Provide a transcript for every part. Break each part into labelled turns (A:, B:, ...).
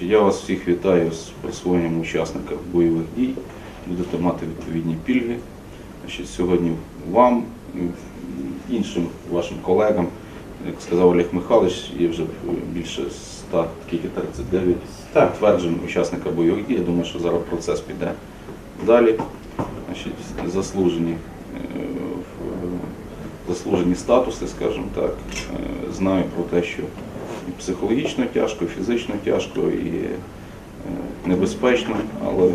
A: Я вас всіх вітаю з присвоєнням учасників бойових дій. Будете мати відповідні пільги. Значить, сьогодні вам, і іншим вашим колегам, як сказав Олег Михайлович, є вже більше 100, скільки 39 підтверджень учасника бойових дій. Я думаю, що зараз процес піде далі. Значить, заслужені, е, заслужені статуси, скажімо так. Е, Знаю про те, що і психологічно тяжко, і фізично тяжко, і е, небезпечно, але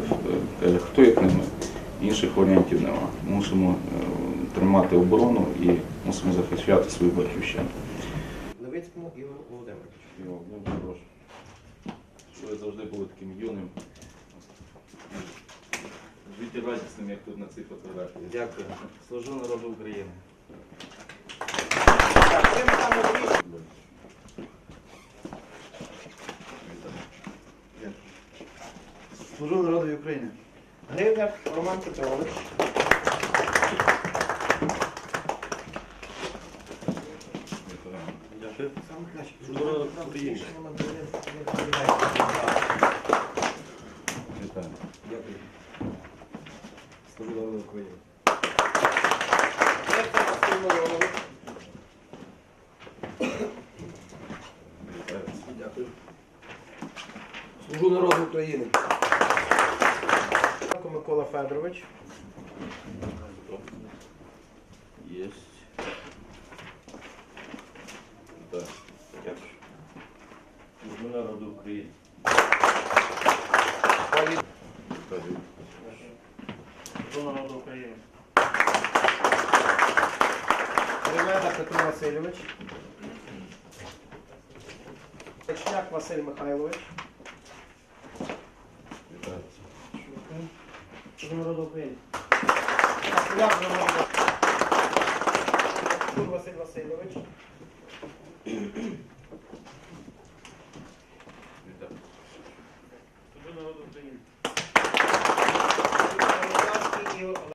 A: е, хто як не ми, інших варіантів нема. Мусимо е, тримати оборону і мусимо захищати свою батьківщину.
B: Левицькому Ігору Володимировичу.
A: Дуже прошу. Що ви завжди були таким юним. Життя радісним, як тут на цій фотографії.
B: Дякую. Служу народу України.
C: Служу народу України.
B: Гривняк Роман Петрович.
C: Дякую.
B: Служу народу України.
A: Вітаю.
B: Дякую. Служу народу України. Служу народу України. Микола Федорович.
A: Єсть. Так.
B: Дякую.
A: Служу народу України.
B: Павлів.
C: Служу народу України.
B: Криведа Петро Васильович. Печняк Василь Михайлович.
A: Вітаю.
B: Служу народу України. Василь Васильович.